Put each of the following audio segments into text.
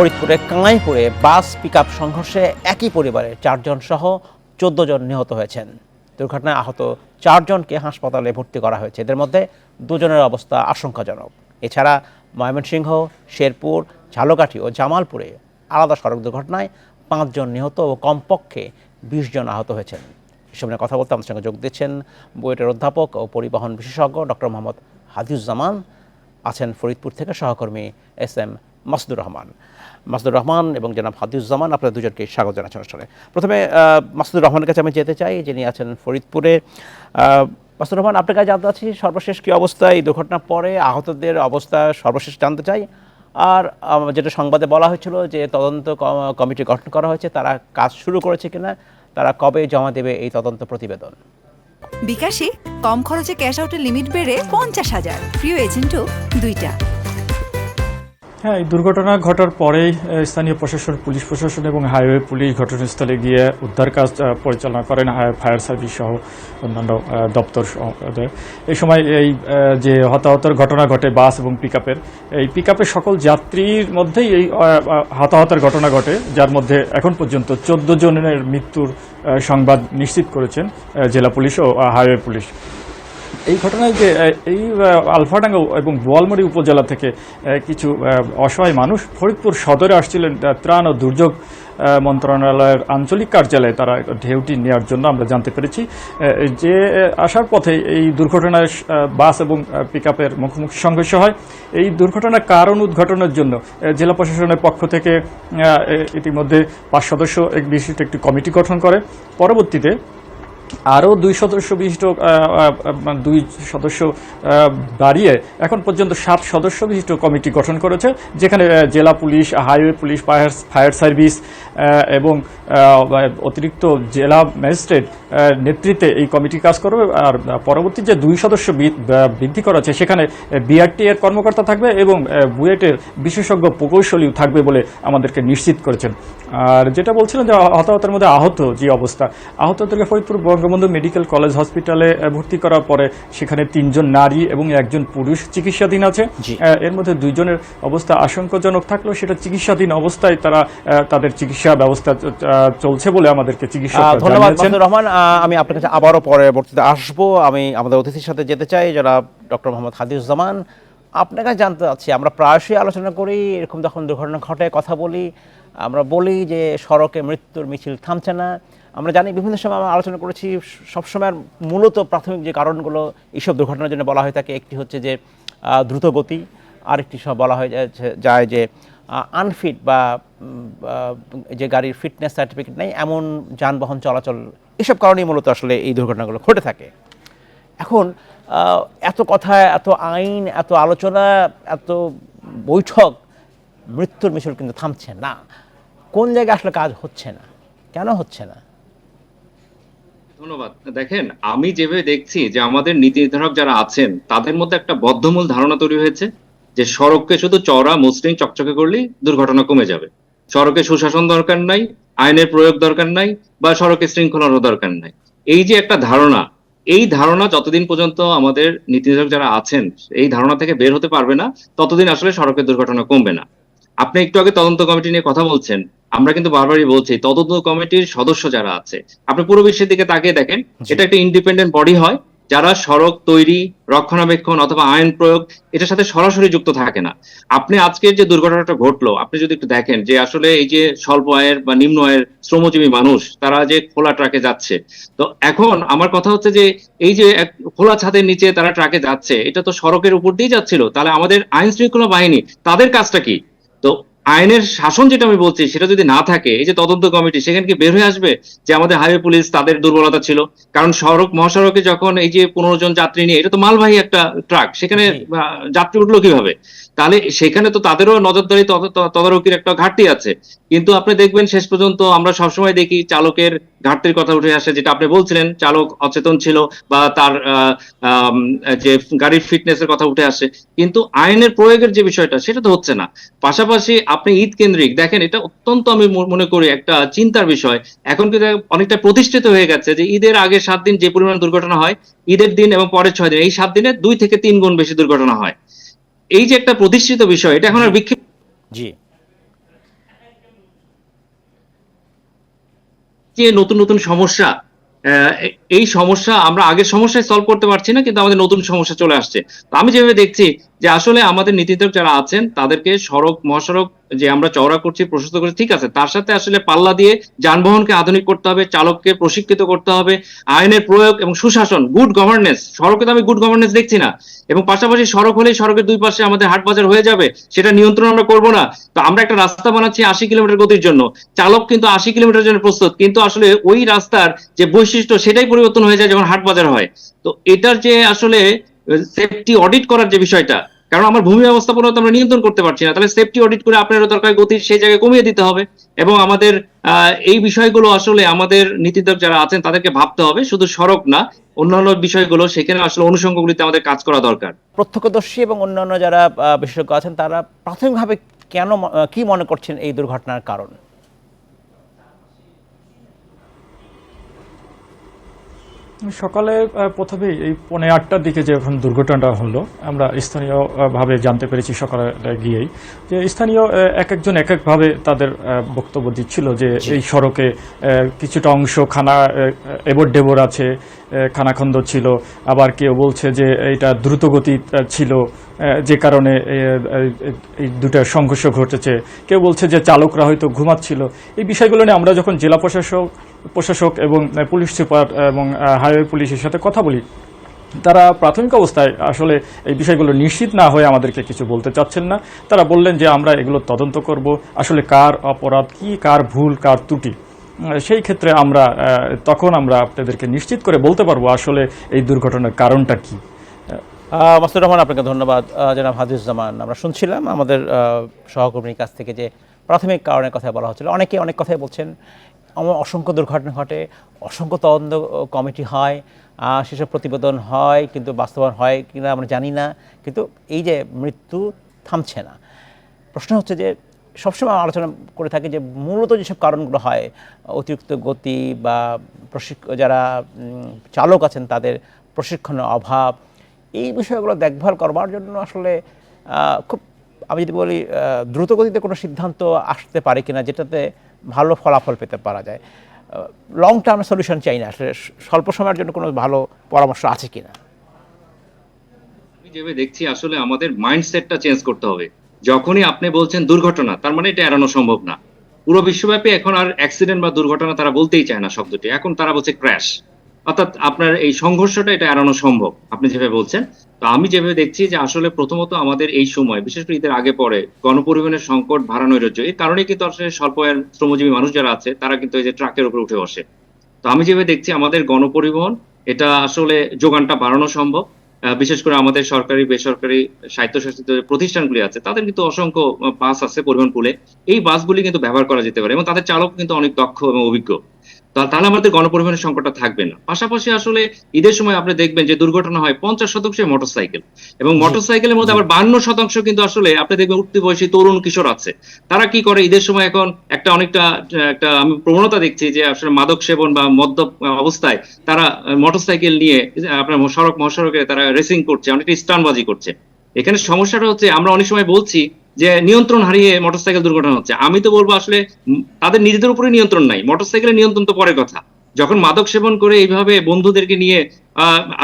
ফরিদপুরে কাঁইপুরে বাস পিকআপ সংঘর্ষে একই পরিবারের চারজন সহ চোদ্দ জন নিহত হয়েছেন। দুর্ঘটনায় আহত চারজনকে হাসপাতালে ভর্তি করা হয়েছে। এদের মধ্যে দুজনের অবস্থা আশঙ্কাজনক। এছাড়া ময়মনসিংহ, শেরপুর, ঝালকাঠি ও জামালপুরে আলাদা সড়ক দুর্ঘটনায় পাঁচজন নিহত ও কমপক্ষে বিশ জন আহত হয়েছেন। এসব নিয়ে কথা বলতে আমার সঙ্গে যোগ দিচ্ছেন বুয়েটের অধ্যাপক ও পরিবহন বিশেষজ্ঞ ডক্টর মোহাম্মদ হাদিউজ্জামান আছেন ফরিদপুর থেকে সহকর্মী এস এম মাসুদুর রহমান। মাসুদুর রহমান এবং জনাব হাদিউজ্জামান আপনার দুজনকে স্বাগত জানাচ্ছি অনুষ্ঠানে। প্রথমে মাসুদুর রহমানের কাছে আমি যেতে চাই, যিনি আছেন ফরিদপুরে। মাসুদুর রহমান, আপনার কাছে জানতে চাচ্ছি, সর্বশেষ কী অবস্থা, এই দুর্ঘটনার পরে আহতদের অবস্থা সর্বশেষ জানতে চাই। আর যেটা সংবাদে বলা হয়েছিল যে তদন্ত কমিটি গঠন করা হয়েছে, তারা কাজ শুরু করেছে কিনা, তারা কবে জমা দেবে এই তদন্ত প্রতিবেদন? বিকাশে কম খরচে ক্যাশ আউটের লিমিট বেড়ে পঞ্চাশ হাজার। প্রিয় এজেন্টও দুইটা। হ্যাঁ এই দুর্ঘটনা ঘটার পরেই স্থানীয় প্রশাসন, পুলিশ প্রশাসন এবং হাইওয়ে পুলিশ ঘটনাস্থলে গিয়ে উদ্ধার কাজ পরিচালনা করেন ফায়ার সার্ভিস সহ অন্যান্য দপ্তর। এই সময় এই যে হতাহতের ঘটনা ঘটে, বাস এবং পিকআপের, এই পিকআপের সকল যাত্রীর মধ্যেই এই হতাহতের ঘটনা ঘটে, যার মধ্যে এখন পর্যন্ত চোদ্দ জনের মৃত্যুর সংবাদ নিশ্চিত করেছেন জেলা পুলিশ ও হাইওয়ে পুলিশ এই ঘটনায় যে এই আলফাডাঙ্গা এবং বোয়ালমারী উপজেলা থেকে কিছু অসহায় মানুষ ফরিদপুর সদরে আসছিলেন ত্রাণ ও দুর্যোগ মন্ত্রণালয়ের আঞ্চলিক কার্যালয়ে। তারা ঢেউটি নেওয়ার জন্য আমরা জানতে পেরেছি। যে আসার পথে এই দুর্ঘটনায় বাস এবং পিকআপের মুখোমুখি সংঘর্ষ হয়। এই দুর্ঘটনার কারণ উদ্ঘাটনের জন্য জেলা প্রশাসনের পক্ষ থেকে ইতিমধ্যে পাঁচ সদস্য এক বিশিষ্ট একটি কমিটি গঠন করে। পরবর্তীতে আরও দুই সদস্য বিশিষ্ট দুই সদস্য বাড়িয়ে এখন পর্যন্ত সাত সদস্য বিশিষ্ট কমিটি গঠন করেছে, যেখানে জেলা police, highway police, fire fire service এবং অতিরিক্ত জেলা ম্যাজিস্ট্রেট নেতৃত্বে এই কমিটি কাজ করবে। আর পরবর্তী যে দুই সদস্য বৃদ্ধি করা হচ্ছে সেখানে বিআরটি এর কর্মকর্তা থাকবে এবং বুয়েটের বিশেষজ্ঞ প্রকৌশলীও থাকবে বলে আমাদেরকে নিশ্চিত করেছেন। আর যেটা বলছিলেন যে হতাহতের মধ্যে আহত যে অবস্থা, আহতদেরকে ফরিদপুর বঙ্গবন্ধু মেডিকেল কলেজ হসপিটালে ভর্তি করার পরে সেখানে তিনজন নারী এবং একজন পুরুষ চিকিৎসাধীন আছে। এর মধ্যে দুইজনের অবস্থা আশঙ্কাজনক থাকলেও সেটা চিকিৎসাধীন অবস্থায় তারা তাদের চিকিৎসা ব্যবস্থা চলছে বলে আমাদেরকে চিকিৎসক আহ, ধন্যবাদ রহমান। আমি আপনার কাছে আবারও পরবর্তীতে আসব। আমি আমাদের অতিথির সাথে যেতে চাই যারা ডক্টর মোহাম্মদ হাদিউজ্জামান। আপনার কাছে জানতে চাচ্ছি আমরা প্রায়শই আলোচনা করি এরকম যখন দুর্ঘটনা ঘটে কথা বলি আমরা বলি যে সড়কে মৃত্যুর মিছিল থামছে না। আমরা জানি বিভিন্ন সময় আমরা আলোচনা করেছি সবসময় মূলত প্রাথমিক যে কারণগুলো এইসব দুর্ঘটনার জন্য বলা হয়ে থাকে, একটি হচ্ছে যে দ্রুত গতি আরেকটি সব বলা হয়ে যায় যে- যায় যে আনফিট বা যে গাড়ির ফিটনেস সার্টিফিকেট নেই, এমন যানবাহন চলাচল, এসব কারণেই মূলত আসলে এই দুর্ঘটনাগুলো ঘটে থাকে। এখন এত কথা, এত আইন, এত আলোচনা, এত বৈঠক, মৃত্যুর মিছিল কিন্তু থামছে না। কোন জায়গায় আসলে কাজ হচ্ছে না? কেন হচ্ছে না? ধন্যবাদ। দেখেন, আমি যেভাবে দেখছি যে আমাদের নীতি নির্ধারক যারা আছেন, তাদের মধ্যে একটা বদ্ধমূল ধারণা তৈরি হয়েছে যে সড়ককে শুধু চওড়া, মসৃণ, চকচকে করলেই দুর্ঘটনা কমে যাবে। সড়কে সুশাসন দরকার নাই, আইনের প্রয়োগ দরকার নাই বা সড়কে শৃঙ্খলারও দরকার নাই। এই যে একটা ধারণা, এই ধারণা যতদিন পর্যন্ত আমাদের নীতি নির্ধারক যারা আছেন, এই ধারণা থেকে বের হতে পারবে না, ততদিন আসলে সড়কের দুর্ঘটনা কমবে না। আপনি একটু আগে তদন্ত কমিটি নিয়ে কথা বলছেন। আমরা কিন্তু বারবারই বলছি তদন্ত কমিটির সদস্য যারা আছে আপনি পুরো বিশ্বের দিকে তাকিয়ে দেখেন এটা একটা ইন্ডিপেন্ডেন্ট বডি হয় যারা সড়ক তৈরি রক্ষণাবেক্ষণ অথবা আইন প্রয়োগ এটার সাথে সরাসরি যুক্ত থাকে না। আপনি আজকের যে দুর্ঘটনাটা ঘটলো আপনি যদি একটু দেখেন যে আসলে এই যে স্বল্প আয়ের বা নিম্ন আয়ের শ্রমজীবী মানুষ তারা যে খোলা ট্রাকে যাচ্ছে তো এখন আমার কথা হচ্ছে যে এই যে খোলা ছাদের নিচে তারা ট্রাকে যাচ্ছে এটা তো সড়কের উপর দিয়ে যাচ্ছিল তাহলে আমাদের আইন শৃঙ্খলা বাহিনী তাদের কাজটা কি? তো আইনের শাসন যেটা আমি বলছি সেটা যদি না থাকে এই যে তদন্ত কমিটি সেখানে কি বের হয়ে আসবে যে আমাদের হাইওয়ে পুলিশ তাদের দুর্বলতা ছিল? কারণ সড়ক মহাসড়কে যখন এই যে পনেরো জন যাত্রী নিয়ে এটা তো মালবাহী একটা ট্রাক সেখানে যাত্রী উঠল কীভাবে? তাহলে সেখানে তো তাদেরও নজরদারি তদ- তদ- তদারকির একটা ঘাটতি আছে। কিন্তু আপনি দেখবেন শেষ পর্যন্ত আমরা সবসময় দেখি চালকের ঘাটতির কথা উঠে আসে যেটা আপনি বলছিলেন চালক অচেতন ছিল বা তার যে গাড়ির ফিটনেস এর কথা উঠে আসে। কিন্তু আইনের প্রয়োগের যে বিষয়টা সেটা তো হচ্ছে না। পাশাপাশি আপনি ঈদ কেন্দ্রিক। দেখেন এটা অত্যন্ত আমি মনে করি একটা চিন্তার বিষয়। এখন কিন্তু অনেকটা প্রতিষ্ঠিত হয়ে গেছে যে ঈদের আগে সাত দিন যে পরিমাণ দুর্ঘটনা হয় ঈদের দিন এবং পরের ছয় দিন এই সাত দিনে দুই থেকে তিন গুণ বেশি দুর্ঘটনা হয়। এই যে একটা প্রতিষ্ঠিত বিষয় এটা এখন আর বিক্ষিপ্ত জি। যে নতুন নতুন সমস্যা এই সমস্যা আমরা আগের সমস্যায় সলভ করতে পারছি না, কিন্তু আমাদের নতুন সমস্যা চলে আসছে। আমি যেভাবে দেখছি যে আসলে আমাদের নীতিনির্ধারক যারা আছেন, তাদেরকে সড়ক, মহাসড়ক যে আমরা চওড়া করছি, প্রশস্ত করছি, ঠিক আছে, তার সাথে আসলে পাল্লা দিয়ে যানবাহনকে আধুনিক করতে হবে, চালককে প্রশিক্ষিত করতে হবে, আইনের প্রয়োগ এবং সুশাসন গুড গভর্নেন্স সড়কে তো আমি গুড গভর্নেন্স দেখছি না, এবং পাশাপাশি সড়ক হলেই সড়কের দুই পাশে আমাদের হাট বাজার হয়ে যাবে, সেটা নিয়ন্ত্রণ আমরা করব না। তো আমরা একটা রাস্তা বানাচ্ছি আশি কিলোমিটার গতির জন্য, চালক কিন্তু আশি কিলোমিটার জন্য প্রস্তুত, কিন্তু আসলে ওই রাস্তার যে বৈশিষ্ট্য সেটাই পরিবর্তন হয়ে যায় যখন হাট বাজার হয়। তো এটার যে আসলে সেফটি অডিট করার যে বিষয়টা, কারণ আমার ভূমি ব্যবস্থাপনা তো আমরা নিয়ন্ত্রণ করতে পারছি না, তাহলে সেফটি অডিট করে আপনারও দরকার গতি সেই জায়গায় কমিয়ে দিতে হবে এবং আমাদের এই বিষয়গুলো আসলে আমাদের নীতিদর্শক যারা আছেন তাদেরকে ভাবতে হবে, শুধু সড়ক না, অন্যান্য বিষয়গুলো সেখানে আসলে অনুষঙ্গগুলিতে আমাদের কাজ করা দরকার। প্রত্যক্ষদর্শী এবং অন্যান্য যারা বিশেষজ্ঞ আছেন, তারা প্রাথমিকভাবে কেন কি মনে করছেন এই দুর্ঘটনার কারণ? সকালে প্রথমেই এই পৌনে আটটার দিকে যে দুর্ঘটনাটা হলো আমরা স্থানীয়ভাবে জানতে পেরেছি সকালে গিয়েই যে স্থানীয় এক একজন এক একভাবে তাদের বক্তব্য দিচ্ছিল যে এই সড়কে কিছুটা অংশ খানা এবর ডেবর আছে খানাখন্দ ছিল। আবার কেউ বলছে যে এটা দ্রুতগতি ছিল যে কারণে এই দুটা সংঘর্ষ ঘটেছে। কেউ বলছে যে চালকরা হয়তো ঘুমাচ্ছিল। এই বিষয়গুলো নিয়ে আমরা যখন জেলা প্রশাসক প্রশাসক এবং পুলিশ সুপার এবং হাইওয়ে পুলিশের সাথে কথা বলি। তারা প্রাথমিক অবস্থায় আসলে এই বিষয়গুলো নিশ্চিত না হয়ে আমাদেরকে কিছু বলতে চাচ্ছেন না। তারা বললেন যে আমরা এগুলো তদন্ত করব। আসলে কার অপরাধ কি কার ভুল কার ত্রুটি? সেই ক্ষেত্রে আমরা তখন আমরা আপনাদেরকে নিশ্চিত করে বলতে পারব আসলে এই দুর্ঘটনার কারণটা কি। আহ, মাসুদুর রহমান আপনাকে ধন্যবাদ। জনাব হাদিসুজ্জামান আমরা শুনছিলাম আমাদের সহকর্মীর কাছ থেকে যে প্রাথমিক কারণের কথা বলা হচ্ছিল। অনেকে অনেক কথাই বলছেন। আমার অসংখ্য দুর্ঘটনা ঘটে, অসংখ্য তদন্ত কমিটি হয় সেসব প্রতিবেদন হয়, কিন্তু বাস্তবায়ন হয় কিনা আমরা জানি না, কিন্তু এই যে মৃত্যু থামছে না। প্রশ্ন হচ্ছে যে সবসময় আলোচনা করে থাকি যে মূলত যেসব কারণগুলো হয়, অতিরিক্ত গতি বা প্রশিক্ষ, যারা চালক আছেন তাদের প্রশিক্ষণের অভাব, এই বিষয়গুলো দেখভাল করবার জন্য আসলে খুব আমি যদি বলি দ্রুতগতিতে কোনো সিদ্ধান্ত আসতে পারে কিনা যেটাতে ভালো ফলাফল পেতে পারা যায় লং টার্ম সলিউশন চাই না। আসলে স্বল্প সময়ের জন্য কোনো ভালো পরামর্শ আছে কিনা? যেভাবে দেখছি, আসলে আমাদের মাইন্ডসেটটা চেঞ্জ করতে হবে। যখনই আপনি বলছেন দুর্ঘটনা, তার মানে এটা এড়ানো সম্ভব না। পুরো বিশ্বব্যাপী এখন আর অ্যাক্সিডেন্ট বা দুর্ঘটনা তারা বলতেই চায় না শব্দটি। এখন তারা বলছে ক্র্যাশ অর্থাৎ আপনার এই সংঘর্ষটা এটা এড়ানো সম্ভব। আপনি যেভাবে বলছেন তো আমি যেভাবে দেখছি যে আসলে প্রথমত আমাদের এই সময়, বিশেষ করে ঈদের আগে পরে, গণপরিবহনের সংকট ভাড়া নৈরাজ্য এই কারণে কিন্তু আসলে স্বল্প শ্রমজীবী মানুষ যারা আছে, তারা কিন্তু এই যে ট্রাকের উপরে উঠে বসে। তো আমি যেভাবে দেখছি, আমাদের গণপরিবহন, এটা আসলে যোগানটা বাড়ানো সম্ভব। বিশেষ করে আমাদের সরকারি, বেসরকারি, স্বায়ত্তশাসিত প্রতিষ্ঠানগুলি আছে, তাদের কিন্তু অসংখ্য বাস আছে পরিবহন পুলে। এই বাসগুলি কিন্তু ব্যবহার করা যেতে পারে এবং তাদের চালক কিন্তু অনেক দক্ষ এবং অভিজ্ঞ। তাহলে আমাদের গণপরিবহনের সংকটটা থাকবে না। পাশাপাশি আসলে ঈদের সময় আপনি দেখবেন যে দুর্ঘটনা হয় পঞ্চাশ শতাংশ মোটরসাইকেল। এবং মোটরসাইকেলের মধ্যে আবার বান্ন শতাংশ কিন্তু আসলে আপনি দেখবেন উঠতি বয়সী তরুণ কিশোর আছে। তারা কি করে? ঈদের সময় এখন একটা অনেকটা একটা আমি প্রবণতা দেখছি যে আসলে মাদক সেবন বা মদ্যপ আহ, অবস্থায় তারা মোটরসাইকেল নিয়ে আপনার সড়ক মহাসড়কে তারা রেসিং করছে অনেকটা স্টানবাজি করছে। এখানে সমস্যাটা হচ্ছে আমরা অনেক সময় বলছি যে নিয়ন্ত্রণ হারিয়ে মোটরসাইকেল দুর্ঘটনা হচ্ছে। আমি তো বলব আসলে তাদের নিজেদের উপরে নিয়ন্ত্রণ নাই। মোটরসাইকেলের নিয়ন্ত্রণ তো পরের কথা। যখন মাদক সেবন করে এইভাবে বন্ধুদেরকে নিয়ে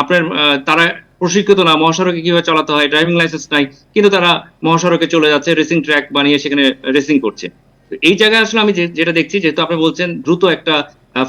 আপনার তারা প্রশিক্ষিত না, মহাসড়কে কীভাবে চালাতে হয় ড্রাইভিং লাইসেন্স নাই, কিন্তু তারা মহাসড়কে চলে যাচ্ছে রেসিং ট্র্যাক বানিয়ে সেখানে রেসিং করছে। এই জায়গায় আসলে আমি যেটা দেখছি, যেহেতু আপনি বলছেন, দ্রুত একটা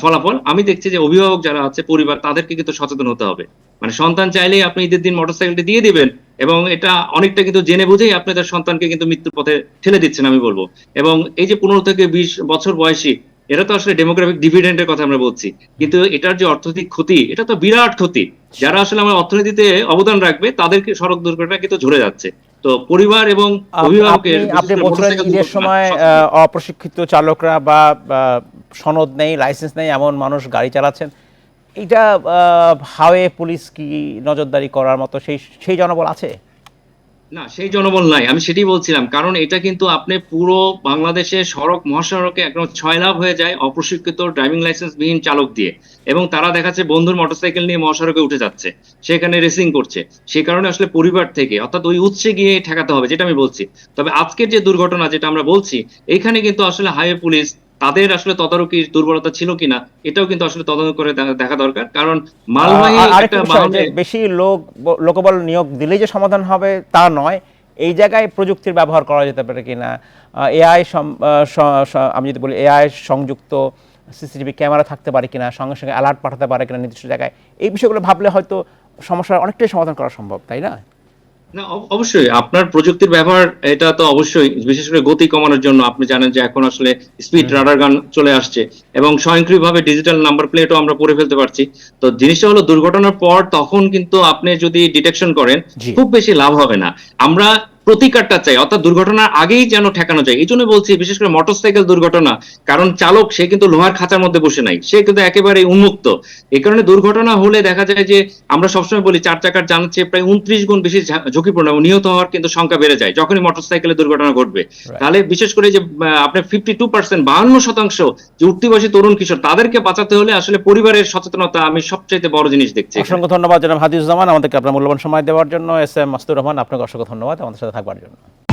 ফলাফল? আমি দেখছি যে অভিভাবক যারা আছে পরিবার তাদেরকে কিন্তু সচেতন হতে হবে। মানে সন্তান চাইলেই আপনি ঈদের দিন মোটরসাইকেলটি দিয়ে দিবেন এবং এটা অনেকটা কিন্তু জেনে বুঝেই আপনি তার সন্তানকে কিন্তু মৃত্যুর পথে ঠেলে দিচ্ছেন আমি বলব। এবং এই যে পনেরো থেকে বিশ বছর বয়সী এটা তো আসলে ডেমোগ্রাফিক ডিভিডেন্ডের কথা আমরা বলছি। কিন্তু এটার যে অর্থনৈতিক ক্ষতি এটা তো বিরাট ক্ষতি। যারা আসলে আমার অর্থনীতিতে অবদান রাখবে তাদেরকে সড়ক দুর্ঘটনা কিন্তু ঝরে যাচ্ছে। তো পরিবার এবং অভিভাবকের আপনি- বলছিলেন ঈদের সময় অপ্রশিক্ষিত চালকরা বা সনদ নেই লাইসেন্স নেই, এমন মানুষ গাড়ি চালাচ্ছেন। এটা হাওয়ে পুলিশ কি নজরদারি করার মতো সেই সেই জনবল আছে? না, সেই জনবল নাই, আমি সেটাই বলছিলাম। কারণ এটা কিন্তু আপনি পুরো বাংলাদেশে সড়ক, মহাসড়কে একদম ছয় লাভ হয়ে যায় অপ্রশিক্ষিত ড্রাইভিং লাইসেন্স বিহীন চালক দিয়ে। এবং তারা দেখাচ্ছে বন্ধুর মোটরসাইকেল নিয়ে মহাসড়কে উঠে যাচ্ছে, সেখানে রেসিং করছে। সেই কারণে আসলে পরিবার থেকে, অর্থাৎ ওই উৎসে গিয়ে ঠেকাতে হবে, যেটা আমি বলছি। তবে আজকের যে দুর্ঘটনা যেটা আমরা বলছি, এখানে কিন্তু আসলে হাইওয়ে পুলিশ তাদের আসলে তদারকির দুর্বলতা ছিল কিনা এটাও কিন্তু আসলে তদন্ত করে দেখা- দরকার। কারণ মালবাহী বেশি লোক লোকবল নিয়োগ দিলেই যে সমাধান হবে তা নয় এই জায়গায় প্রযুক্তির ব্যবহার করা যেতে পারে কিনা। এআই আমি যদি বলি এআই সংযুক্ত সিসিটিভি ক্যামেরা থাকতে পারে কিনা সঙ্গে সঙ্গে অ্যালার্ট পাঠাতে পারে কিনা নির্দিষ্ট জায়গায় এই বিষয়গুলো ভাবলে হয়তো সমস্যার অনেকটাই সমাধান করা সম্ভব তাই না? না অবশ্যই। আপনার প্রযুক্তির ব্যবহার এটা তো অবশ্যই। বিশেষ করে গতি কমানোর জন্য। আপনি জানেন যে এখন আসলে স্পিড রাডার গান চলে আসছে। এবং স্বয়ংক্রিয়ভাবে ডিজিটাল নাম্বার প্লেটও আমরা পড়ে ফেলতে পারছি। তো জিনিসটা হলো দুর্ঘটনার পর তখন কিন্তু আপনি যদি ডিটেকশন করেন খুব বেশি লাভ হবে না। আমরা প্রতিকারটা চাই অর্থাৎ দুর্ঘটনার আগেই যেন ঠেকানো যায়। এই জন্য বলছি বিশেষ করে মোটরসাইকেল দুর্ঘটনা কারণ চালক সে কিন্তু লোহার খাঁচার মধ্যে বসে নাই সে কিন্তু একেবারে উন্মুক্ত। এই কারণে দুর্ঘটনা হলে দেখা যায় যে আমরা সবসময় বলি চার চাকার যানের চেয়ে প্রায় উনত্রিশ গুণ বেশি ঝুঁকিপূর্ণ এবং নিহত হওয়ার কিন্তু সংখ্যা বেড়ে যায় যখনই মোটরসাইকেলের দুর্ঘটনা ঘটবে। তাহলে বিশেষ করে যে আপনার ফিফটি টু পার্সেন্ট বাহান্ন শতাংশ যে উঠতি বয়সী তরুণ কিশোর তাদেরকে বাঁচাতে হলে আসলে পরিবারের সচেতনতা আমি সবচেয়ে বড় জিনিস দেখছি। অসংখ্য ধন্যবাদ জনাব হাদিসুজ্জামান আমাদেরকে আপনার মূল্যবান সময় দেওয়ার জন্য এস এম মাসুদুর রহমান আপনাকে অসংখ্য ধন্যবাদ। আমাদের সাথে 太挂着了。